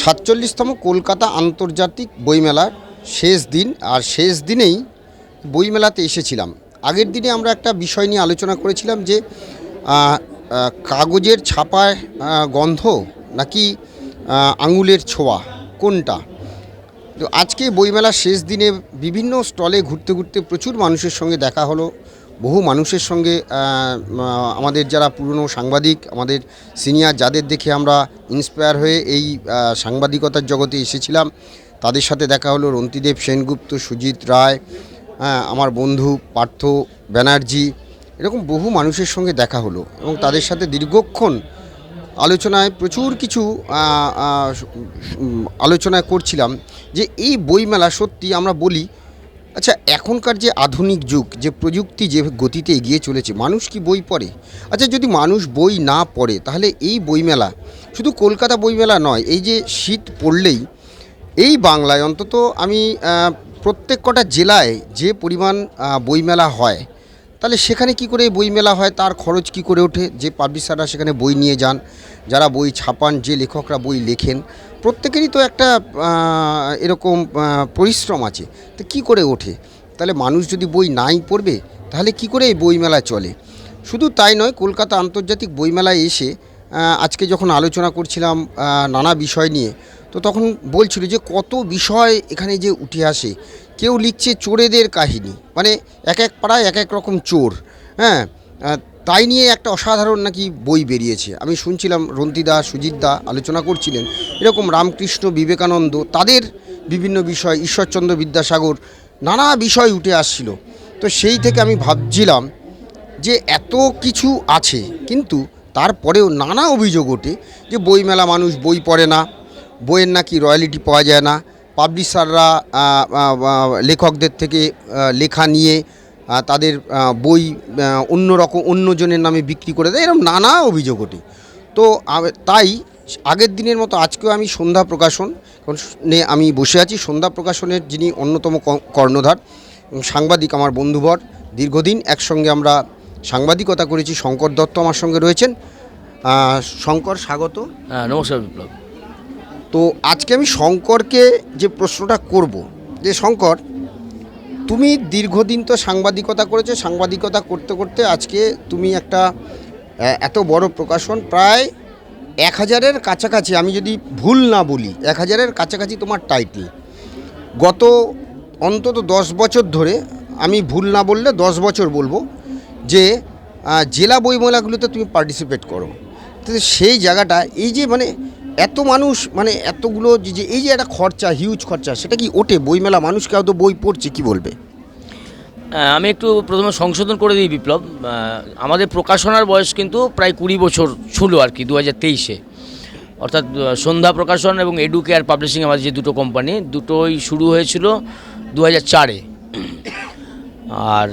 সাতচল্লিশতম কলকাতা আন্তর্জাতিক বইমেলার শেষ দিন, আর শেষ দিনেই বইমেলাতে এসেছিলাম। আগের দিনে আমরা একটা বিষয় নিয়ে আলোচনা করেছিলাম যে কাগজের ছাপায় গন্ধ নাকি আঙুলের ছোঁয়া, কোনটা? তো আজকে বইমেলার শেষ দিনে বিভিন্ন স্টলে ঘুরতে ঘুরতে প্রচুর মানুষের সঙ্গে দেখা হলো। বহু মানুষের সঙ্গে আমাদের যারা পুরনো সাংবাদিক, আমাদের সিনিয়র যাদের দেখে আমরা ইন্সপায়ার হয়ে এই সাংবাদিকতার জগতে এসেছিলাম, তাদের সাথে দেখা হলো রন্তিদেব সেনগুপ্ত, সুজিত রায় হ্যাঁ আমার বন্ধু পার্থ ব্যানার্জি, এরকম বহু মানুষের সঙ্গে দেখা হলো এবং তাদের সাথে দীর্ঘক্ষণ আলোচনায় প্রচুর কিছু আলোচনা করছিলাম যে এই বইমেলা সত্যি আমরা বলি আচ্ছা এখনকার যে আধুনিক যুগ, যে প্রযুক্তি যে গতিতে এগিয়ে চলেছে, মানুষ কি বই পড়ে? আচ্ছা যদি মানুষ বই না পড়ে, তাহলে এই বইমেলা শুধু কলকাতা বইমেলা নয়, এই যে শীত পড়লেই, এই বাংলায় অন্তত আমি প্রত্যেক কটা জেলায় যে পরিমাণ বইমেলা হয় তাহলে সেখানে কি করে বইমেলা হয়? তার খরচ কি করে ওঠে? যে পাবলিশাররা সেখানে বই নিয়ে যান, যারা বই ছাপান, যে লেখকরা বই লেখেন, প্রত্যেকেরই তো একটা এরকম পরিশ্রম আছে। তো কি করে ওঠে? তাহলে মানুষ যদি বই নাই পড়বে, তাহলে কি করে এই বইমেলা চলে? শুধু তাই নয়, কলকাতা আন্তর্জাতিক বইমেলায় এসে আজকে যখন আলোচনা করছিলাম নানা বিষয় নিয়ে, তো তখন বলছিল যে কত বিষয় এখানে যে উঠে আসে কেউ লিখছে চোরেদের কাহিনী। মানে এক এক পাড়ায় এক এক রকম চোর হ্যাঁ? তাই নিয়ে একটা অসাধারণ নাকি বই বেরিয়েছে। আমি শুনছিলাম রন্তিদা সুজিতদা আলোচনা করছিলেন। এরকম রামকৃষ্ণ, বিবেকানন্দ, তাদের বিভিন্ন বিষয়, ঈশ্বরচন্দ্র বিদ্যাসাগর, নানা বিষয় উঠে আসছিল। তো সেই থেকে আমি ভাবছিলাম যে এত কিছু আছে, কিন্তু তারপরেও নানা অভিযোগ ওঠে যে বইমেলা মানুষ বই পড়ে না, বইয়ের নাকি রয়্যালিটি পাওয়া যায় না। পাবলিশাররা লেখকদের থেকে লেখা নিয়ে তাদের বই অন্য রকম, অন্যজনের নামে বিক্রি করে দেয় এরকম নানা অভিযোগ ওঠে। তো তাই আগের দিনের মতো আজকেও আমি সন্ধ্যা প্রকাশন আমি বসে আছি, সন্ধ্যা প্রকাশনের যিনি অন্যতম কর্ণধার সাংবাদিক আমার বন্ধুবর, দীর্ঘদিন একসঙ্গে আমরা সাংবাদিকতা করেছি, শঙ্কর দত্ত আমার সঙ্গে রয়েছেন। শঙ্কর স্বাগত। হ্যাঁ নমস্কার বিপ্লব। তো আজকে আমি শঙ্করকে যে প্রশ্নটা করব, যে শঙ্কর, তুমি দীর্ঘদিন তো সাংবাদিকতা করেছ, সাংবাদিকতা করতে করতে আজকে তুমি একটা এত বড় প্রকাশন, প্রায় এক হাজারের কাছাকাছি, আমি যদি ভুল না বলি, এক হাজারের কাছাকাছি তোমার টাইটেল গত অন্তত দশ বছর ধরে আমি ভুল না বললে দশ বছর বলব যে জেলা বইমেলাগুলোতে তুমি পার্টিসিপেট করো। তো সেই জায়গাটা, এই যে মানে এত মানুষ মানে এতগুলো যে এই যে একটা খরচা হিউজ খরচা, সেটা কি ওঠে? বইমেলা মানুষ কেউ তো বই পড়ছে, কি বলবে? আমি একটু প্রথমে সংশোধন করে দিই বিপ্লব। আমাদের প্রকাশনার বয়স কিন্তু প্রায় কুড়ি বছর ছিল আর কি দু হাজার তেইশে। অর্থাৎ সন্ধ্যা প্রকাশন এবং এডুকেয়ার পাবলিশিং আমাদের যে দুটো কোম্পানি দুটোই শুরু হয়েছিল দু হাজার চারে। আর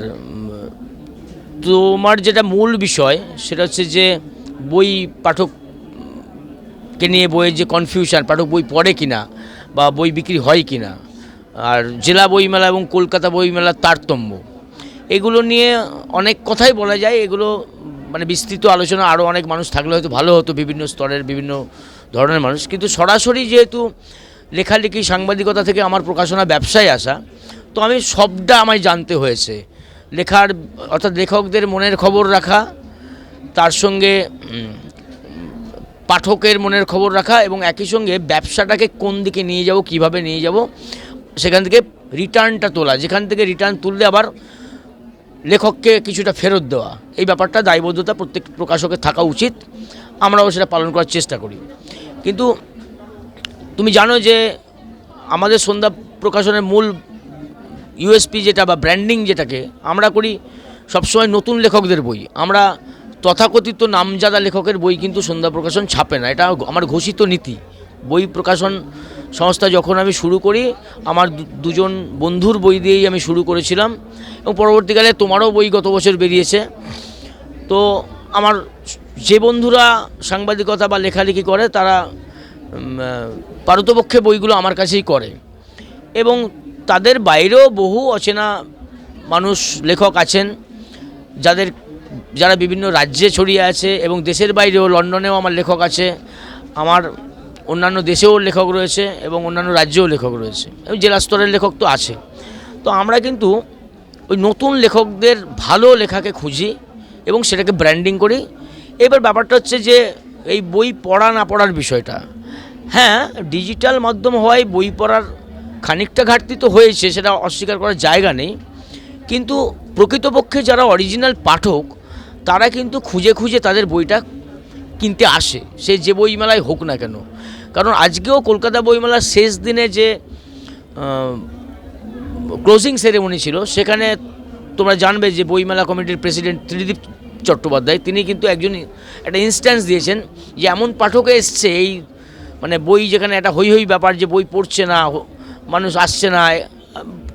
তোমার যেটা মূল বিষয়, সেটা হচ্ছে যে বই পাঠককে নিয়ে বইয়ের যে কনফিউশন পাঠক বই পড়ে কিনা বা বই বিক্রি হয় কিনা, আর জেলা বইমেলা এবং কলকাতা বইমেলার তারতম্য, এগুলো নিয়ে অনেক কথাই বলা যায়। এগুলো মানে বিস্তৃত আলোচনা আরও অনেক মানুষ থাকলে হয়তো ভালো হতো, বিভিন্ন স্তরের বিভিন্ন ধরনের মানুষ। কিন্তু সরাসরি যেহেতু লেখালেখি, সাংবাদিকতা থেকে আমার প্রকাশনা ব্যবসায় আসা, তো আমি সবটা আমায় জানতে হয়েছে। লেখার, অর্থাৎ লেখকদের মনের খবর রাখা, তার সঙ্গে পাঠকের মনের খবর রাখা এবং একই সঙ্গে ব্যবসাটাকে কোন দিকে নিয়ে যাব, কীভাবে নিয়ে যাব, সেখান থেকে রিটার্নটা তোলা, যেখান থেকে রিটার্ন তুললে আবার লেখককে কিছুটা ফেরত দেওয়া। এই ব্যাপারটা দায়বদ্ধতা প্রত্যেক প্রকাশকের থাকা উচিত। আমরাও সেটা পালন করার চেষ্টা করি। কিন্তু তুমি জানো যে আমাদের সন্ধ্যা প্রকাশনের মূল ইউএসপি যেটা বা ব্র্যান্ডিং যেটাকে আমরা করি সবসময় নতুন লেখকদের বই। আমরা তথাকথিত নামজাদা লেখকের বই কিন্তু সন্ধ্যা প্রকাশন ছাপে না। এটা আমার ঘোষিত নীতি। বই প্রকাশন সংস্থা যখন আমি শুরু করি, আমার দুজন বন্ধুর বই দিয়েই আমি শুরু করেছিলাম এবং পরবর্তীকালে তোমারও বই গত বছর বেরিয়েছে। তো আমার যে বন্ধুরা সাংবাদিকতা বা লেখালেখি করে, তারা পারতপক্ষে বইগুলো আমার কাছেই করে। এবং তাদের বাইরেও বহু অচেনা মানুষ, লেখক আছেন, যাদের যারা বিভিন্ন রাজ্যে ছড়িয়ে আছে এবং দেশের বাইরেও, লন্ডনেও আমার লেখক আছে, আমার অন্যান্য দেশেও লেখক রয়েছে এবং অন্যান্য রাজ্যেও লেখক রয়েছে। এবং জেলা স্তরের লেখক তো আছে। তো আমরা কিন্তু ওই নতুন লেখকদের ভালো লেখাকে খুঁজি এবং সেটাকে ব্র্যান্ডিং করি। এবার ব্যাপারটা হচ্ছে যে, এই বই পড়া না পড়ার বিষয়টা। হ্যাঁ ডিজিটাল মাধ্যম হওয়ায় বই পড়ার খানিকটা ঘাটতি তো হয়েছে, সেটা অস্বীকার করার জায়গা নেই। কিন্তু প্রকৃতপক্ষে যারা অরিজিনাল পাঠক তারা কিন্তু খুঁজে খুঁজে তাদের বইটা কিনতে আসে। সে যে বইমেলায় হোক না কেন। কারণ আজকেও কলকাতা বইমেলার শেষ দিনে যে ক্লোজিং সেরেমনি ছিল, সেখানে তোমরা জানবে যে বইমেলা কমিটির প্রেসিডেন্ট ত্রিদীপ চট্টোপাধ্যায়, তিনি কিন্তু একজন একটা ইনস্ট্যান্স দিয়েছেন যে এমন পাঠকে এসছে এই মানে বই যেখানে একটা হই হই ব্যাপার যে বই পড়ছে না, মানুষ আসছে না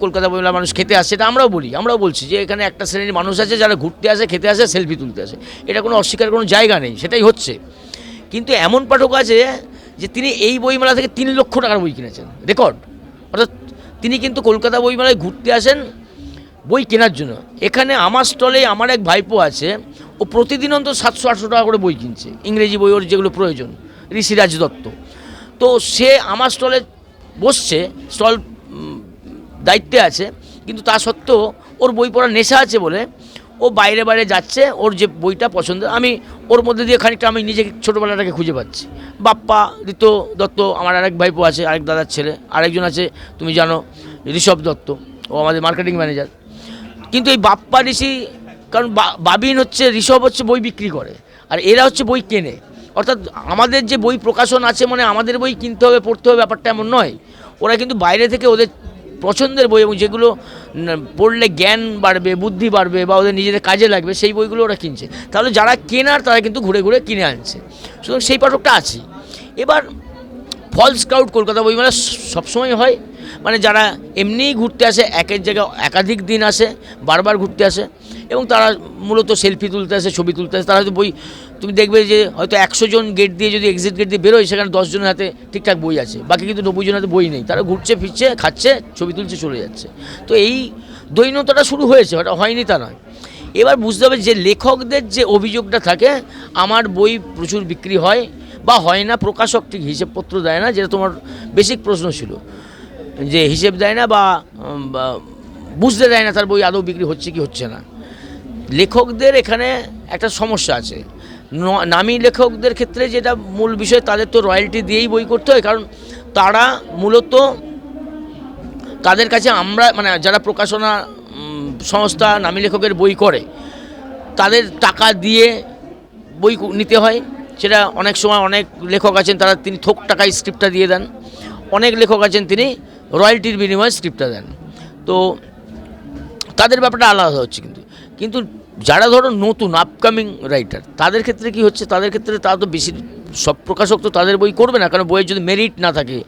কলকাতা বইমেলা মানুষ খেতে আসছে এটা আমরাও বলি, আমরাও বলছি যে এখানে একটা শ্রেণির মানুষ আছে যারা ঘুরতে আসে, খেতে আসে সেলফি তুলতে আসে। এটা কোনো অস্বীকার, কোনো জায়গা নেই, সেটাই হচ্ছে। কিন্তু এমন পাঠক আছে যে তিনি এই বইমেলা থেকে তিন লক্ষ টাকার বই কিনেছেন রেকর্ড অর্থাৎ তিনি কিন্তু কলকাতা বইমেলায় ঘুরতে আসেন বই কেনার জন্য। এখানে আমার স্টলে আমার এক ভাইপো আছে, ও প্রতিদিন অন্তত সাতশো, আটশো টাকা করে বই কিনছে, ইংরেজি বই ওর যেগুলো প্রয়োজন, ঋষিরাজ দত্ত। তো সে আমার স্টলে বসছে, স্টল দায়িত্বে আছে, কিন্তু তা সত্ত্বেও ওর বই পড়ার নেশা আছে বলে ও বাইরে বাইরে যাচ্ছে, ওর যে বইটা পছন্দ, আমি ওর মধ্যে দিয়ে খানিকটা আমি নিজেকে ছোটোবেলাটাকে খুঁজে পাচ্ছি। বাপ্পা, ঋত দত্ত, আমার আরেক ভাইপো আছে, আরেক দাদার ছেলে, আরেকজন আছে, তুমি জানো, ঋষভ দত্ত, ও আমাদের মার্কেটিং ম্যানেজার কিন্তু এই বাপ্পা ঋষি, কারণ বাবিন হচ্ছে, ঋষভ হচ্ছে বই বিক্রি করে, আর এরা হচ্ছে বই কেনে। অর্থাৎ আমাদের যে বই প্রকাশন আছে মানে আমাদের বই কিনতে হবে, পড়তে হবে, ব্যাপারটা এমন নয়। ওরা কিন্তু বাইরে থেকে ওদের পছন্দের বই এবং যেগুলো পড়লে জ্ঞান বাড়বে, বুদ্ধি বাড়বে বা ওদের নিজেদের কাজে লাগবে, সেই বইগুলো ওরা কিনছে। তাহলে যারা কেনার, তারা কিন্তু ঘুরে ঘুরে কিনে আনছে। সুতরাং সেই পাঠকটা আছে এবার, ফলস ক্রাউড কলকাতা বইমেলা সবসময় হয়। মানে যারা এমনিই ঘুরতে আসে, একের জায়গায় একাধিক দিন আসে, বারবার ঘুরতে আসে, এবং তারা মূলত সেলফি তুলতে আসে, ছবি তুলতে আসে, তারা হয়তো বই তুমি দেখবে যে হয়তো একশো জন গেট দিয়ে যদি এক্সিট গেট দিয়ে বেরোয়, সেখানে দশ জনের হাতে ঠিকঠাক বই আছে। বাকি কিন্তু নব্বই জনের হাতে বই নেই। তারা ঘুরছে, ফিরছে, খাচ্ছে, ছবি তুলছে, চলে যাচ্ছে। তো এই দৈন্যতাটা শুরু হয়েছে ওটা হয়নি তা নয়। এবার বুঝতে হবে যে লেখকদের যে অভিযোগটা থাকে, আমার বই প্রচুর বিক্রি হয় বা হয় না, প্রকাশক ঠিক হিসেবপত্র দেয় না, যেটা তোমার বেসিক প্রশ্ন ছিল। যে হিসেব দেয় না বা বুঝতে দেয় না তার বই আদৌ বিক্রি হচ্ছে কি হচ্ছে না। লেখকদের এখানে একটা সমস্যা আছে। নামী লেখকদের ক্ষেত্রে যেটা মূল বিষয়, তাদের তো রয়্যালটি দিয়েই বই করতে হয়। কারণ তারা মূলত তাদের কাছে আমরা মানে যারা প্রকাশনা সংস্থা, নামী লেখকের বই করে, তাদের টাকা দিয়ে বই নিতে হয়। সেটা অনেক সময় অনেক লেখক আছেন, তারা তিনি থোক টাকায় স্ক্রিপ্টটা দিয়ে দেন। অনেক লেখক আছেন, তিনি রয়্যালটির বিনিময়ে স্ক্রিপ্টটা দেন। তো তাদের ব্যাপারটা আলাদা হচ্ছে কিন্তু। কিন্তু যারা ধরো নতুন আপকামিং রাইটার তাদের ক্ষেত্রে কি হচ্ছে? তাদের ক্ষেত্রে তারা তো বেশি সব প্রকাশক তো তাদের বই করবে না, কারণ বইয়ের যদি মেরিট না থাকে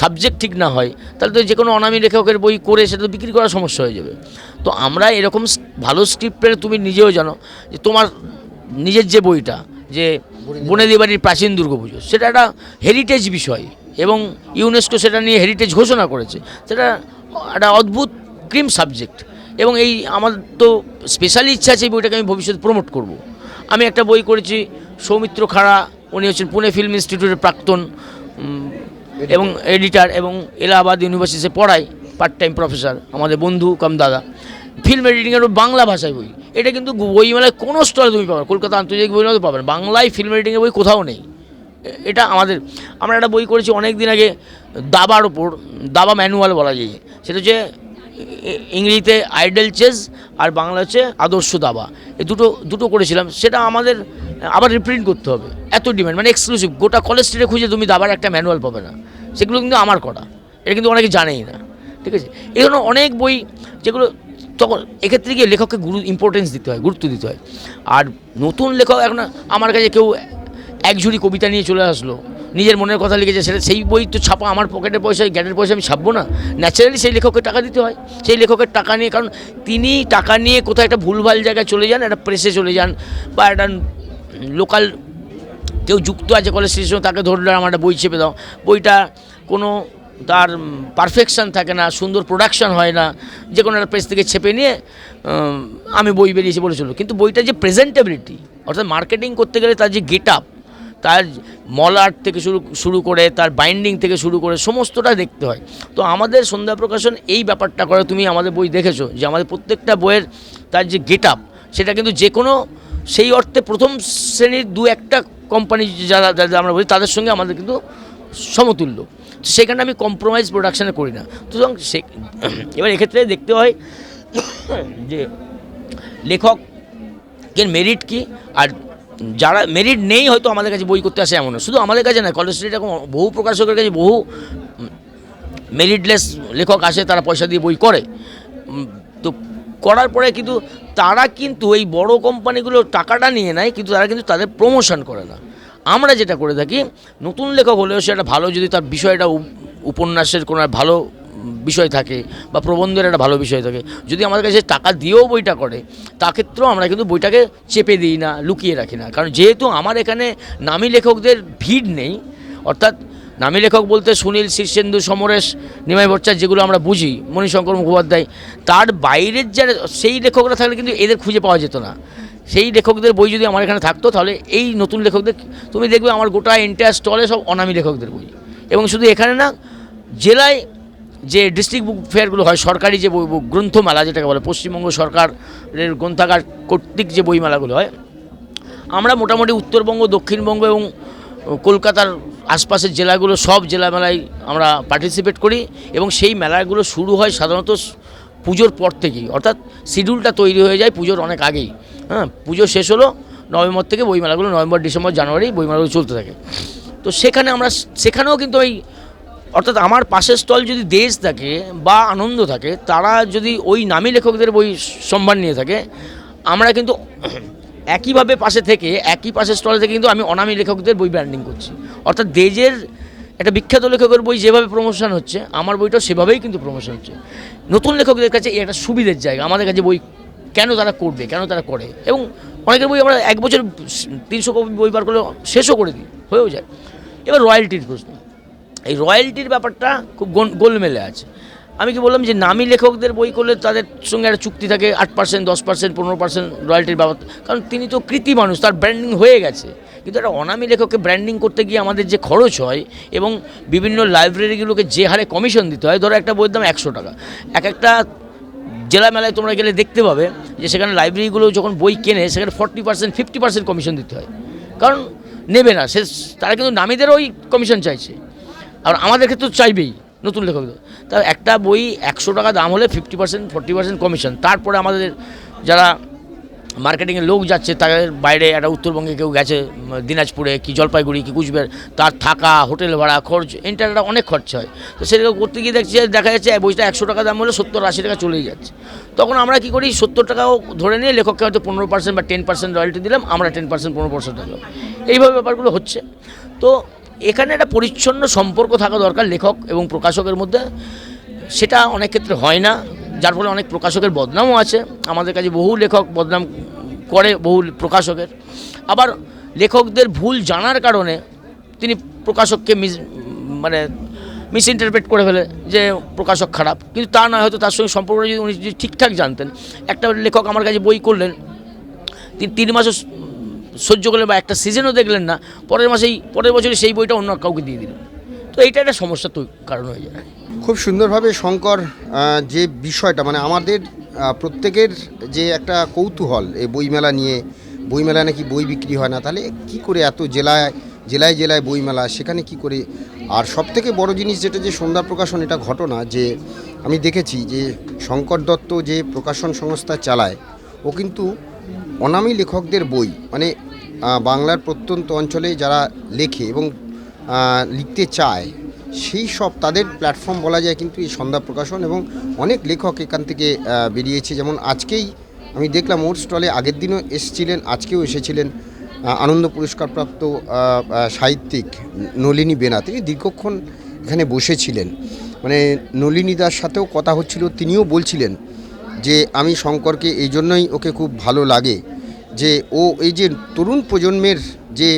সাবজেক্ট ঠিক না হয়, তাহলে তো যে কোনো অনামী লেখকের বই করে সেটা তো বিক্রি করার সমস্যা হয়ে যাবে। তো আমরা এরকম ভালো স্ক্রিপ্ট পেলে তুমি নিজেও জানো, যে তোমার নিজের যে বইটা, যে বনেদি বাড়ির প্রাচীন দুর্গাপুজো, সেটা একটা হেরিটেজ বিষয় এবং ইউনেস্কো সেটা নিয়ে হেরিটেজ ঘোষণা করেছে, সেটা একটা অদ্ভুত ক্রিম সাবজেক্ট এবং এই আমার তো স্পেশালি ইচ্ছা আছে এই বইটাকে আমি ভবিষ্যতে প্রমোট করব। আমি একটা বই করেছি সৌমিত্র খাড়া উনি হচ্ছেন পুনে ফিল্ম ইনস্টিটিউটের প্রাক্তন এবং এডিটার এবং এলাহাবাদ ইউনিভার্সিটিতে পড়ায় পার্ট টাইম প্রফেসর আমাদের বন্ধু কাম দাদা। ফিল্ম এডিটিংয়ের বাংলা ভাষায় বই। এটা কিন্তু বইমেলায় কোনো স্টলে তুমি পাবে কলকাতা আন্তর্জাতিক বইমেলাতে পাবে না। বাংলায় ফিল্ম এডিটিংয়ের বই কোথাও নেই। এটা আমাদের আমরা একটা বই করেছি অনেক দিন আগে দাবার ওপর দাবা ম্যানুয়াল বলা যায়। সেটা হচ্ছে ইংরেজিতে আইডল চেস আর বাংলা হচ্ছে আদর্শ দাবা। এই দুটো দুটো করেছিলাম। সেটা আমাদের, আবার রিপ্রিন্ট করতে হবে। এত ডিমান্ড মানে এক্সক্লুসিভ গোটা কলেজ স্ট্রিটে খুঁজে তুমি দাবার একটা ম্যানুয়াল পাবে না। সেগুলো কিন্তু আমার করা। এটা কিন্তু অনেকে জানেই না। ঠিক আছে? এই ধরনের অনেক বই যেগুলো তখন, এক্ষেত্রে গিয়ে লেখককে গুরু ইম্পর্টেন্স দিতে হয়, গুরুত্ব দিতে হয়। আর নতুন লেখক এখন আমার কাছে কেউ এক ঝুড়ি কবিতা নিয়ে চলে আসলো। নিজের মনের কথা লিখেছে, সেটা সেই বই তো ছাপা আমার পকেটের পয়সা জ্ঞানের পয়সা আমি ছাপবো না। ন্যাচারালি সেই লেখককে টাকা দিতে হয়। সেই লেখকের টাকা নিয়ে, কারণ তিনি টাকা নিয়ে কোথাও একটা ভুলভাল জায়গায় চলে যান, একটা প্রেসে চলে যান, বা একটা লোকাল কেউ যুক্ত আছে কলেজ স্টেশনে তাকে ধরলে, আমার একটা বই চেপে দাও। বইটা কোনো তার পারফেকশন থাকে না, সুন্দর প্রোডাকশন হয় না। যে কোনো একটা প্রেস থেকে ছেপে নিয়ে আমি বই বেরিয়েছি বলেছিল কিন্তু বইটা যে প্রেজেন্টেবিলিটি অর্থাৎ মার্কেটিং করতে গেলে তার যে গেট আপ তার মল আর্ট থেকে শুরু শুরু করে, তার বাইন্ডিং থেকে শুরু করে সমস্তটা দেখতে হয়। তো আমাদের সন্ধ্যা প্রকাশন এই ব্যাপারটা করে, তুমি আমাদের বই দেখেছ যে আমাদের প্রত্যেকটা বইয়ের তার যে গেট আপ সেটা কিন্তু যে কোনো সেই অর্থে প্রথম শ্রেণির দু একটা কোম্পানি যারা যারা আমরা বলি, তাদের সঙ্গে আমাদের কিন্তু সমতুল্য। সেখানে আমি কম্প্রোমাইজ প্রোডাকশানে করি না। সুতরাং সে, এবার এক্ষেত্রে দেখতে হয় যে লেখক লেখকের মেরিট কি, আর যারা মেরিট নেই হয়তো আমাদের কাছে বই করতে আসে এমন শুধু আমাদের কাছে না কলেজ স্ট্রিট এরকম বহু প্রকাশকের কাছে বহু মেরিটলেস লেখক আসে, তারা পয়সা দিয়ে বই করে। তো করার পরে কিন্তু তারা কিন্তু এই বড় কোম্পানিগুলো টাকাটা নিয়ে নেয়, কিন্তু তারা কিন্তু তাদের প্রমোশন করে না। আমরা যেটা করে থাকি, নতুন লেখক হলেও সেটা ভালো, যদি তার বিষয়টা উপ- উপন্যাসের কোনো ভালো বিষয় থাকে বা প্রবন্ধের একটা ভালো বিষয় থাকে। যদি আমাদের কাছে টাকা দিয়েও বইটা করে, তা ক্ষেত্রেও আমরা কিন্তু বইটাকে চেপে দিই না, লুকিয়ে রাখি না। কারণ যেহেতু আমার এখানে নামী লেখকদের ভিড় নেই, অর্থাৎ নামী লেখক বলতে সুনীল, শীর্ষেন্দু, সমরেশ, নিমাই ভট্টাচার্য যেগুলো আমরা বুঝি, মণিশঙ্কর মুখোপাধ্যায়, তার বাইরের যারা, সেই লেখকরা থাকলে কিন্তু এদের খুঁজে পাওয়া যেত না। সেই লেখকদের বই যদি আমার এখানে থাকতো, তাহলে এই নতুন লেখকদের, তুমি দেখবে আমার গোটা এন্টায়ার স্টলে সব অনামী লেখকদের বই। এবং শুধু এখানে না, জেলায় যে ডিস্ট্রিক্ট বুক ফেয়ারগুলো হয়, সরকারি যে বই গ্রন্থমেলা যেটাকে বলে, পশ্চিমবঙ্গ সরকারের গ্রন্থাগার কর্তৃক যে বইমেলাগুলো হয়, আমরা মোটামুটি উত্তরবঙ্গ, দক্ষিণবঙ্গ এবং কলকাতার আশপাশের জেলাগুলো সব জেলা মেলায় আমরা পার্টিসিপেট করি এবং সেই মেলাগুলো শুরু হয় সাধারণত পুজোর পর থেকেই। অর্থাৎ শিডিউলটা তৈরি হয়ে যায় পুজোর অনেক আগেই। হ্যাঁ পুজো শেষ হলো, নভেম্বর থেকে বইমেলাগুলো নভেম্বর, ডিসেম্বর, জানুয়ারি বইমেলাগুলো চলতে থাকে। তো সেখানে আমরা, সেখানেও কিন্তু ওই অর্থাৎ আমার পাশের স্টল যদি দেশ থাকে বা আনন্দ থাকে, তারা যদি ওই নামী লেখকদের বই সম্মান নিয়ে থাকে, আমরা কিন্তু একইভাবে পাশে থেকে, একই পাশের স্টলে থেকে কিন্তু আমি অনামী লেখকদের বই ব্র্যান্ডিং করছি। অর্থাৎ দেজের একটা বিখ্যাত লেখকের বই যেভাবে প্রমোশন হচ্ছে, আমার বইটাও সেভাবেই কিন্তু প্রমোশন হচ্ছে। নতুন লেখকদের কাছে একটা সুবিধের জায়গা, আমাদের কাছে বই কেন তারা করবে, কেন তারা করে? এবং অনেকের বই আমরা এক বছর তিনশো কপি বই বার করলে শেষও করে দিই, হয়েও যায়। এবার রয়্যালটির প্রশ্ন। এই রয়্যালটির ব্যাপারটা খুব গোল- গোলমেলে আছে। আমি কি বললাম যে নামী লেখকদের বই করলে তাদের সঙ্গে একটা চুক্তি থাকে, আট পার্সেন্ট দশ পার্সেন্ট পনেরো পার্সেন্ট রয়্যালটির ব্যাপার কারণ তিনি তো কৃতি মানুষ, তার ব্র্যান্ডিং হয়ে গেছে। কিন্তু একটা অনামী লেখককে ব্র্যান্ডিং করতে গিয়ে আমাদের যে খরচ হয় এবং বিভিন্ন লাইব্রেরিগুলোকে যে হারে কমিশন দিতে হয়, ধরো একটা বইয়ের দাম একশো টাকা। এক একটা জেলা মেলায় তোমরা গেলে দেখতে পাবে যে সেখানে লাইব্রেরিগুলো যখন বই কেনে, সেখানে forty percent fifty percent commission দিতে হয়। কারণ নেবে না সে তারা কিন্তু নামীদেরও ওই কমিশন চাইছে। আর আমাদের ক্ষেত্রে তো চাইবেই, নতুন লেখকদের তা একটা বই একশো টাকা দাম হলে fifty percent forty percent commission তারপরে আমাদের যারা মার্কেটিংয়ের লোক যাচ্ছে, তাদের বাইরে একটা উত্তরবঙ্গে কেউ গেছে, দিনাজপুরে কি জলপাইগুড়ি, কি কুচবিহার, তার থাকা, হোটেল ভাড়া, খরচ এন্টার একটা অনেক খরচা হয়। তো সেটা করতে গিয়ে দেখছি দেখা যাচ্ছে বইটা একশো টাকা দাম হলে সত্তর, আশি টাকা চলেই যাচ্ছে। তখন আমরা কি করি, সত্তর টাকাও ধরে নিয়ে লেখককে হয়তো পনেরো পার্সেন্ট বা টেন পার্সেন্ট রয়্যালটি দিলাম, আমরা টেন পার্সেন্ট পনেরো পার্সেন্ট এইভাবে ব্যাপারগুলো হচ্ছে। তো এখানে একটা পরিচ্ছন্ন সম্পর্ক থাকা দরকার লেখক এবং প্রকাশকের মধ্যে। সেটা অনেক ক্ষেত্রে হয় না, যার ফলে অনেক প্রকাশকের বদনামও আছে। আমাদের কাছে বহু লেখক বদনাম করে, বহু প্রকাশকের। আবার লেখকদের ভুল জানার কারণে তিনি প্রকাশককে মিস মানে মিস ইন্টারপ্রেট করে ফেলে যে প্রকাশক খারাপ। কিন্তু তা না হয়তো তার সঙ্গে সম্পর্কটা যদি উনি যদি ঠিকঠাক জানতেন। একটা লেখক আমার কাছে বই করলেন, তিনি, তিন মাসও স- সহ্য করলেন বা একটা সিজনও দেখলেন না, পরের মাসেই, পরের বছরে সেই বইটা অন্য কাউকে দিয়ে দিলেন। তো এইটা একটা সমস্যা তো কারণ হয়ে যায়। খুব সুন্দরভাবে শঙ্কর যে বিষয়টা মানে আমাদের প্রত্যেকের যে একটা কৌতূহল এই বইমেলা নিয়ে বইমেলা নাকি বই বিক্রি হয় না, তাহলে কি করে এত জেলায় জেলায় জেলায় বইমেলা, সেখানে কি করে? আর সব থেকে বড় জিনিস যেটা যে সন্ধ্যা প্রকাশন, এটা ঘটনা যে আমি দেখেছি যে শঙ্কর দত্ত যে প্রকাশন সংস্থা চালায়, ও কিন্তু অনামী লেখকদের বই মানে বাংলার প্রত্যন্ত অঞ্চলে যারা লেখে এবং লিখতে চায়, সেই সব তাদের প্ল্যাটফর্ম বলা যায় কিন্তু এই সন্ধ্যা প্রকাশন এবং অনেক লেখক এখান থেকে বেরিয়েছে। যেমন আজকেই আমি দেখলাম ওর স্টলে আগের দিনও এসেছিলেন, আজকেও এসেছিলেন আনন্দ পুরস্কারপ্রাপ্ত সাহিত্যিক নলিনী বেনা। তিনি দীর্ঘক্ষণ এখানে বসেছিলেন। মানে নলিনী দার সাথেও কথা হচ্ছিল, তিনিও বলছিলেন যে, আমি শঙ্করকে এই জন্যই ওকে খুব ভালো লাগে। যে ও, এই যে তরুণ প্রজন্মের যে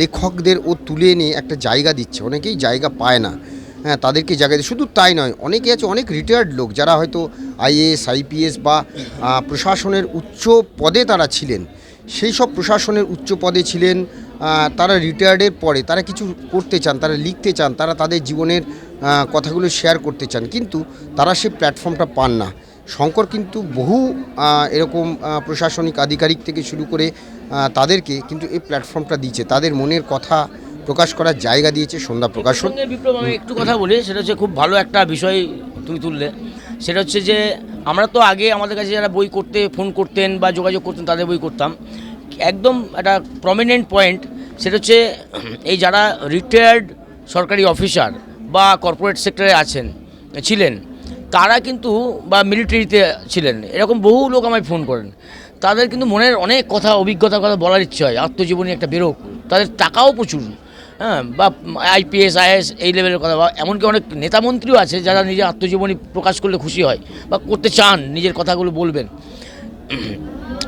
লেখকদের ও তুলে এনে একটা জায়গা দিচ্ছে, অনেকেই জায়গা পায় না। হ্যাঁ তাদেরকে জায়গা দিয়ে, শুধু তাই নয়, অনেকে আছে, অনেক রিটায়ার্ড লোক যারা হয়তো আইএএস, আইপিএস বা প্রশাসনের উচ্চ পদে তারা ছিলেন। সেই সব প্রশাসনের উচ্চ পদে ছিলেন তারা রিটায়ার্ডের পরে তারা কিছু করতে চান, তারা লিখতে চান, তারা তাদের জীবনের কথাগুলো শেয়ার করতে চান, কিন্তু তারা সেই প্ল্যাটফর্মটা পান না। শঙ্কর কিন্তু বহু এরকম প্রশাসনিক আধিকারিক থেকে শুরু করে তাদেরকে কিন্তু এই প্ল্যাটফর্মটা দিয়েছে। তাদের মনের কথা প্রকাশ করার জায়গা দিয়েছে সন্ধ্যা প্রকাশন বিপ্লব আমি একটু কথা বলি সেটা হচ্ছে খুব ভালো একটা বিষয় তুমি তুললে। সেটা হচ্ছে যে আমরা তো আগে আমাদের কাছে যারা বই করতে ফোন করতেন বা যোগাযোগ করতেন তাদের বই করতাম। একদম একটা প্রমিনেন্ট পয়েন্ট সেটা হচ্ছে এই যারা রিটায়ার্ড সরকারি অফিসার বা কর্পোরেট সেক্টরে আছেন ছিলেন তারা কিন্তু বা মিলিটারিতে ছিলেন? এরকম বহু লোক আমায় ফোন করেন। তাদের কিন্তু মনের অনেক কথা, অভিজ্ঞতার কথা বলার ইচ্ছে হয়, আত্মজীবনী একটা বেরোক। তাদের টাকাও প্রচুর। হ্যাঁ বা আইপিএস আইএস এই লেভেলের কথা বা এমনকি অনেক নেতা মন্ত্রীও আছে যারা নিজের আত্মজীবনী প্রকাশ করলে খুশি হয় বা করতে চান, নিজের কথাগুলো বলবেন।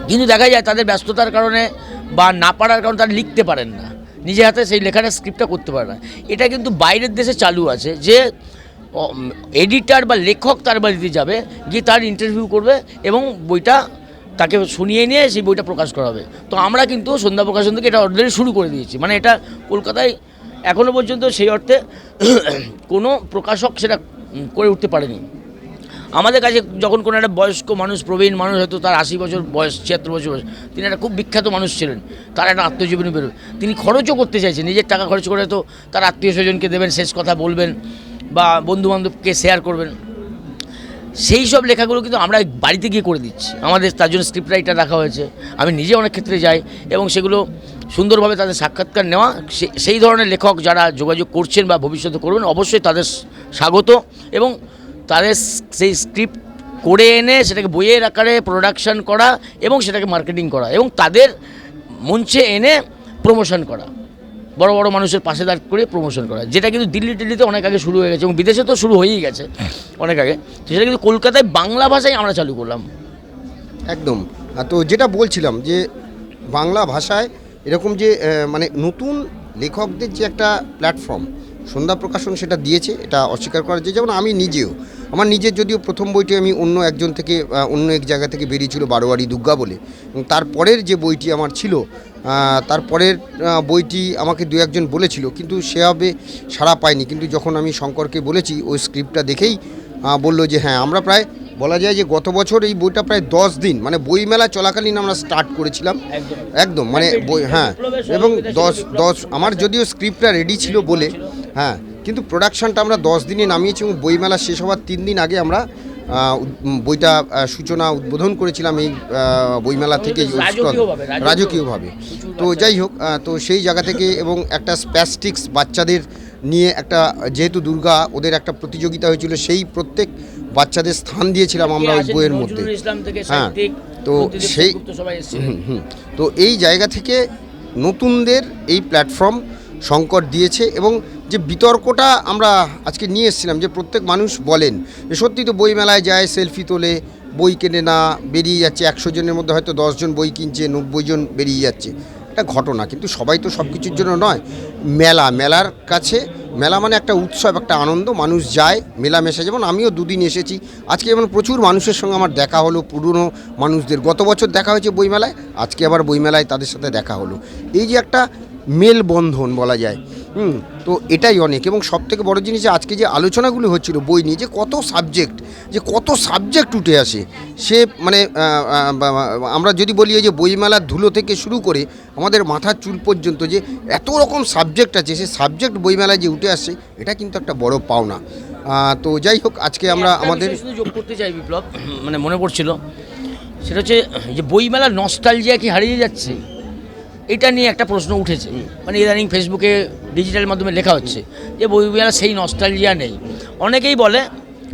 কিন্তু দেখা যায় তাদের ব্যস্ততার কারণে বা না পারার কারণে তারা লিখতে পারেন না। নিজে হাতে সেই লেখাটা স্ক্রিপ্টটা করতে পারে না। এটা কিন্তু বাইরের দেশে চালু আছে যে এডিটার বা লেখক তার বাড়িতে যাবে, গিয়ে তার ইন্টারভিউ করবে এবং বইটা তাকে শুনিয়ে নিয়ে সেই বইটা প্রকাশ করা হবে তো আমরা কিন্তু সন্ধ্যা প্রকাশন থেকে এটা অলরেডি শুরু করে দিয়েছি। মানে এটা কলকাতায় এখনও পর্যন্ত সেই অর্থে কোনো প্রকাশক সেটা করে উঠতে পারেনি। আমাদের কাছে যখন কোনো একটা বয়স্ক মানুষ, প্রবীণ মানুষ, হয়তো তার আশি বছর বয়স, ছিয়াত্তর বছর বয়স, তিনি একটা খুব বিখ্যাত মানুষ ছিলেন, তার একটা আত্মজীবনী বেরোবে। তিনি খরচও করতে চাইছেন, নিজের টাকা খরচ করে তো তার আত্মীয় স্বজনকে দেবেন, শেষ কথা বলবেন। বা বন্ধুবান্ধবকে শেয়ার করবেন। সেই সব লেখাগুলো কিন্তু আমরা বাড়িতে গিয়ে করে দিচ্ছি। আমাদের তার জন্য স্ক্রিপ্ট রাইটার রাখা হয়েছে। আমি নিজে অনেক ক্ষেত্রে যাই এবং সেগুলো সুন্দরভাবে তাদের সাক্ষাৎকার নেওয়া সেই ধরনের লেখক যারা যোগাযোগ করছেন বা ভবিষ্যতে করবেন, অবশ্যই তাদের স্বাগত এবং তাদের সেই স্ক্রিপ্ট করে এনে সেটাকে বইয়ের আকারে প্রোডাকশান করা এবং সেটাকে মার্কেটিং করা এবং তাদের মঞ্চে এনে প্রমোশন করা। বড় বড় মানুষের পাশে দাঁড় করে প্রমোশন করা। যেটা কিন্তু দিল্লি টিল্লিতে অনেক আগে শুরু হয়ে গেছে এবং বিদেশে তো শুরু হয়েই গেছে অনেক আগে। সেটা কিন্তু কলকাতায় বাংলা ভাষায় আমরা চালু করলাম। একদম। তো যেটা বলছিলাম যে বাংলা ভাষায় এরকম যে মানে নতুন লেখকদের যে একটা প্ল্যাটফর্ম সন্ধ্যা প্রকাশন সেটা দিয়েছে এটা অস্বীকার করা যে যেমন আমি নিজেও আমার নিজের যদিও প্রথম বইটি আমি অন্য একজন থেকে অন্য এক জায়গা থেকে বেরিয়েছিল বারোয়ারি দুর্গা বলে। এবং তারপরের যে বইটি আমার ছিল তারপরের বইটি আমাকে দু একজন বলেছিল কিন্তু সেভাবে সাড়া পাইনি কিন্তু যখন আমি শঙ্করকে বলেছি ওই স্ক্রিপ্টটা দেখেই বলল যে হ্যাঁ আমরা প্রায় বলা যায় যে গত বছর এই বইটা প্রায় দশ দিন মানে বইমেলা চলাকালীন আমরা স্টার্ট করেছিলাম। একদম। একদম মানে বই হ্যাঁ। এবং দশ দশ আমার যদিও স্ক্রিপ্টটা রেডি ছিল বলে হ্যাঁ কিন্তু প্রোডাকশনটা আমরা দশ দিনে নামিয়েছি এবং বইমেলা শেষ হওয়ার তিন দিন আগে আমরা বইটা সূচনা উদ্বোধন করেছিলাম এই বইমেলা থেকে রাজকীয়ভাবে, রাজকীয়ভাবে। তো যাই হোক তো সেই জায়গা থেকে এবং একটা স্প্যাস্টিক্স বাচ্চাদের নিয়ে একটা যেহেতু দুর্গা ওদের একটা প্রতিযোগিতা হয়েছিল সেই প্রত্যেক বাচ্চাদের স্থান দিয়েছিলাম আমরা ওই বইয়ের মধ্যে। হ্যাঁ, তো সেই-। তো এই জায়গা থেকে নতুনদের এই প্ল্যাটফর্ম সংকট দিয়েছে এবং যে বিতর্কটা আমরা আজকে নিয়ে এসেছিলাম, যে প্রত্যেক মানুষ বলেন যে সত্যি তো বই মেলায় যায়, সেলফি তোলে, বই কেনে না, বেরিয়ে যাচ্ছে। একশো জনের মধ্যে হয়তো দশজন বই কিনছে, নব্বই জন বেরিয়ে যাচ্ছে। এটা ঘটনা, কিন্তু সবাই তো সব কিছুর জন্য নয়। মেলা, মেলার কাছে, মেলা মানে একটা উৎসব, একটা আনন্দ, মানুষ যায় মেলামেশা যেমন আমিও দুদিন এসেছি। আজকে যেমন প্রচুর মানুষের সঙ্গে আমার দেখা হলো, পুরনো মানুষদের। গত বছর দেখা হয়েছে বইমেলায়, আজকে আবার বইমেলায় তাদের সাথে দেখা হলো। এই যে একটা মেলবন্ধন বলা যায়। হুম তো এটাই অনেক। এবং সব থেকে বড় জিনিস আজকে যে আলোচনাগুলো হচ্ছিল বই নিয়ে যে কত সাবজেক্ট যে কত সাবজেক্ট উঠে আসে সে মানে আমরা যদি বলি যে বইমেলার ধুলো থেকে শুরু করে আমাদের মাথার চুল পর্যন্ত যে এত রকম সাবজেক্ট আছে সে সাবজেক্ট বইমেলায় যে উঠে আসছে এটা কিন্তু একটা বড় পাওনা। তো যাই হোক আজকে আমরা আমাদের যোগ করতে চাই বিপ্লব মানে মনে পড়ছিল সেটা হচ্ছে যে বইমেলার নস্টালজিয়া কি হারিয়ে যাচ্ছে? এটা নিয়ে একটা প্রশ্ন উঠেছে। মানে ইদানিং ফেসবুকে ডিজিটাল মাধ্যমে লেখা হচ্ছে যে বইমেলা সেই নস্টালজিয়া নেই। অনেকেই বলে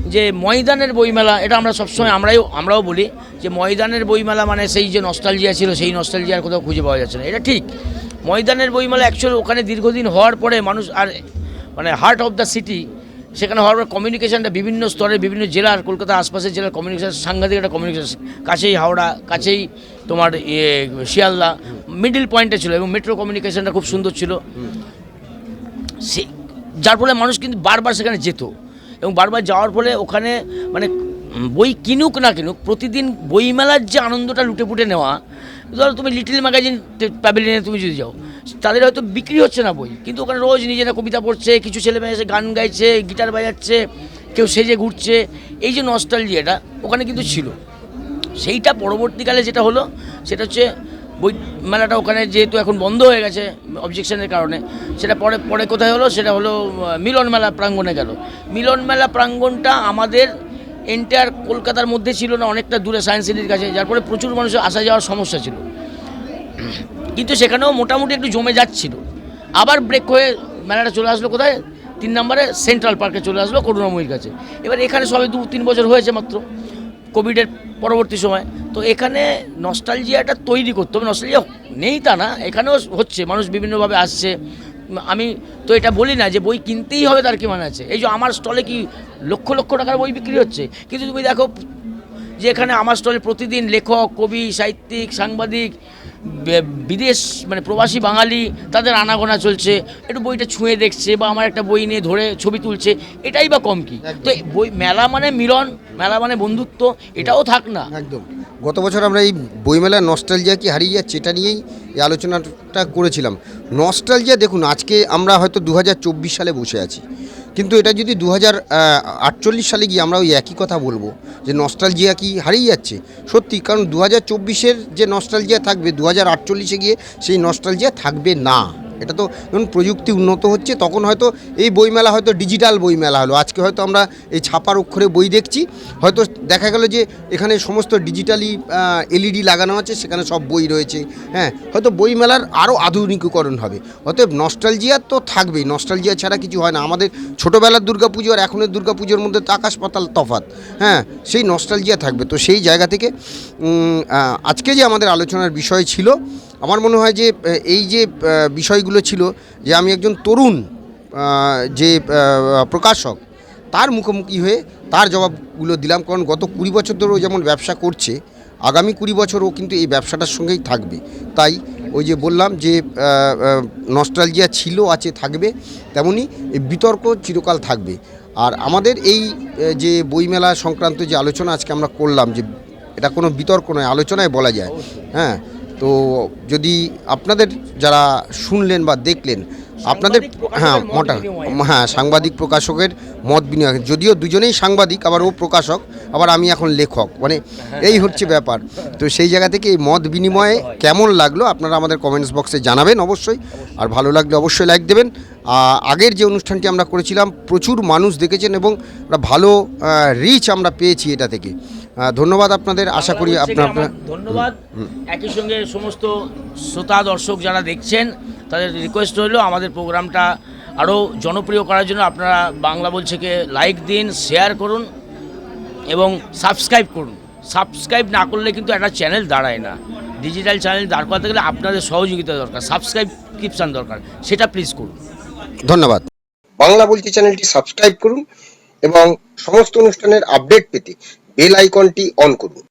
যে ময়দানের বইমেলা এটা আমরা সবসময় আমরাই আমরাও বলি যে ময়দানের বইমেলা মানে সেই যে নস্টালজিয়া ছিল সেই নস্টালজিয়ার কোথাও খুঁজে পাওয়া যাচ্ছে না। এটা ঠিক। ময়দানের বইমেলা অ্যাকচুয়ালি ওখানে দীর্ঘদিন হওয়ার পরে মানুষ আর মানে হার্ট অফ দ্য সিটি সেখানে হওয়ার পর কমিউনিকেশনটা বিভিন্ন স্তরে বিভিন্ন জেলার কলকাতা আশপাশের জেলার কমিউনিকেশন সাংঘাতিক একটা কমিউনিকেশন কাছেই হাওড়া, কাছেই তোমার ইয়ে শিয়ালদা মিডিল পয়েন্টে ছিল এবং মেট্রো কমিউনিকেশনটা খুব সুন্দর ছিল। সে, যার ফলে মানুষ কিন্তু বারবার সেখানে যেত এবং বারবার যাওয়ার ফলে ওখানে মানে বই কিনুক না কিনুক, প্রতিদিন বইমেলার যে আনন্দটা লুটে পুটে নেওয়া ধরো তুমি লিটিল ম্যাগাজিন প্যাভিলিয়নে তুমি যদি যাও, তাদের হয়তো বিক্রি হচ্ছে না বই, কিন্তু ওখানে রোজ নিজেরা কবিতা পড়ছে, কিছু ছেলে মেয়ে এসে গান গাইছে, গিটার বাজাচ্ছে, কেউ সেজে ঘুরছে, এই যে নস্টালজিয়াটা ওখানে কিন্তু ছিল। সেইটা পরবর্তীকালে যেটা হলো, সেটা হচ্ছে বই মেলাটা ওখানে যেহেতু এখন বন্ধ হয়ে গেছে অবজেকশনের কারণে, সেটা পরে পরে কোথায় হলো? সেটা হলো মিলন মেলা প্রাঙ্গণে গেল। মিলন মেলা প্রাঙ্গণটা আমাদের এন্টায়ার কলকাতার মধ্যে ছিল না, অনেকটা দূরে সায়েন্স সিটির কাছে, যার ফলে প্রচুর মানুষের আসা যাওয়ার সমস্যা ছিল। কিন্তু সেখানেও মোটামুটি একটু জমে যাচ্ছিল। আবার ব্রেক হয়ে মেলাটা চলে আসলো কোথায়? তিন নম্বরে সেন্ট্রাল পার্কে চলে আসলো করুণাময়ীর কাছে। এবার এখানে সবে দু, তিন বছর হয়েছে মাত্র কোভিডের পরবর্তী সময়। তো এখানে নস্টালজিয়াটা তৈরি করতে হবে। নস্টালজিয়া নেই তা না, এখানেও হচ্ছে। মানুষ বিভিন্নভাবে আসছে আমি তো এটা বলি না যে বই কিনতেই হবে তার কি মানে আছে? এই যে আমার স্টলে কি লক্ষ লক্ষ টাকার বই বিক্রি হচ্ছে? কিন্তু তুমি দেখো যে এখানে আমার স্টলে প্রতিদিন লেখক, কবি, সাহিত্যিক, সাংবাদিক বিদেশ মানে প্রবাসী বাঙালি তাদের আনাগোনা চলছে একটু বইটা ছুঁয়ে দেখছে বা আমার একটা বই নিয়ে ধরে ছবি তুলছে এটাই বা কম কি? তো বই মেলা মানে মিলন মেলা মানে বন্ধুত্ব এটাও থাক না। একদম। গত বছর আমরা এই বইমেলার নস্টালজিয়া কি হারিয়ে যাচ্ছে এটা নিয়েই এই আলোচনাটা করেছিলাম। নস্টালজিয়া দেখুন আজকে আমরা হয়তো দু হাজার চব্বিশ সালে বসে আছি। কিন্তু এটা যদি দু সালে গিয়ে আমরা ওই একই কথা বলব, যে নস্টালজিয়া কি হারিয়ে যাচ্ছে? সত্যি, কারণ দু হাজার যে নস্টালজিয়া থাকবে দু হাজার গিয়ে সেই নস্টালজিয়া থাকবে না। এটা তো যখন প্রযুক্তি উন্নত হচ্ছে, তখন হয়তো এই বইমেলা হয়তো ডিজিটাল বইমেলা হলো। আজকে হয়তো আমরা এই ছাপার অক্ষরে বই দেখছি, হয়তো দেখা গেল যে এখানে সমস্ত ডিজিটালি এলইডি লাগানো আছে, সেখানে সব বই রয়েছে হ্যাঁ হয়তো বইমেলার আরও আধুনিকীকরণ হবে। অতএব নস্টালজিয়া তো থাকবেই নস্টালজিয়া ছাড়া কিছু হয় না। আমাদের ছোটোবেলার দুর্গাপুজো আর এখনের দুর্গাপুজোর মধ্যে তো আকাশ পাতাল তফাত হ্যাঁ সেই নস্টালজিয়া থাকবে। তো সেই জায়গা থেকে আজকে যে আমাদের আলোচনার বিষয় ছিল আমার মনে হয় যে এই যে বিষয়গুলো ছিল যে আমি একজন তরুণ যে প্রকাশক, তার মুখোমুখি হয়ে তার জবাবগুলো দিলাম। কারণ গত কুড়ি বছর ধরেও যেমন ব্যবসা করছে, আগামী কুড়ি বছরও কিন্তু এই ব্যবসাটার সঙ্গেই থাকবে। তাই ওই যে বললাম যে নস্টালজিয়া ছিল, আছে, থাকবে, তেমনি বিতর্ক চিরকাল থাকবে। আর আমাদের এই যে বইমেলা সংক্রান্ত যে আলোচনা আজকে আমরা করলাম যে, এটা কোনো বিতর্ক নয়, আলোচনায় বলা যায়। হ্যাঁ তো যদি আপনাদের যারা শুনলেন বা দেখলেন আপনাদের হ্যাঁ মোটা হ্যাঁ সাংবাদিক প্রকাশকের মত বিনিময়। যদিও দুজনেই সাংবাদিক আবার ও প্রকাশক আবার আমি এখন লেখক। মানে এই হচ্ছে ব্যাপার। তো সেই জায়গা থেকে এই মত বিনিময়ে কেমন লাগল আপনারা আমাদের কমেন্টস বক্সে জানাবেন অবশ্যই। আর ভালো লাগলে অবশ্যই লাইক দেবেন। আগের যে অনুষ্ঠানটি আমরা করেছিলাম প্রচুর মানুষ দেখেছেন এবং ভালো রিচ আমরা পেয়েছি এটা থেকে। ধন্যবাদ আপনাদের আশা করি আপনার ধন্যবাদ। একই সঙ্গে সমস্ত শ্রোতা দর্শক যারা দেখছেন তাদের রিকোয়েস্ট হলো আমাদের প্রোগ্রামটা আরও জনপ্রিয় করার জন্য আপনারা বাংলা বলছেকে লাইক দিন শেয়ার করুন এবং সাবস্ক্রাইব করুন। সাবস্ক্রাইব না করলে কিন্তু একটা চ্যানেল দাঁড়ায় না। ডিজিটাল চ্যানেল দাঁড় করাতে গেলে আপনাদের সহযোগিতা দরকার সাবস্ক্রাইব সাবস্ক্রাইবক্রিপশান দরকার সেটা প্লিজ করুন। ধন্যবাদ। বাংলা বলছি চ্যানেলটি সাবস্ক্রাইব করুন এবং সমস্ত অনুষ্ঠানের আপডেট পেতে বেল আইকনটি অন করুন।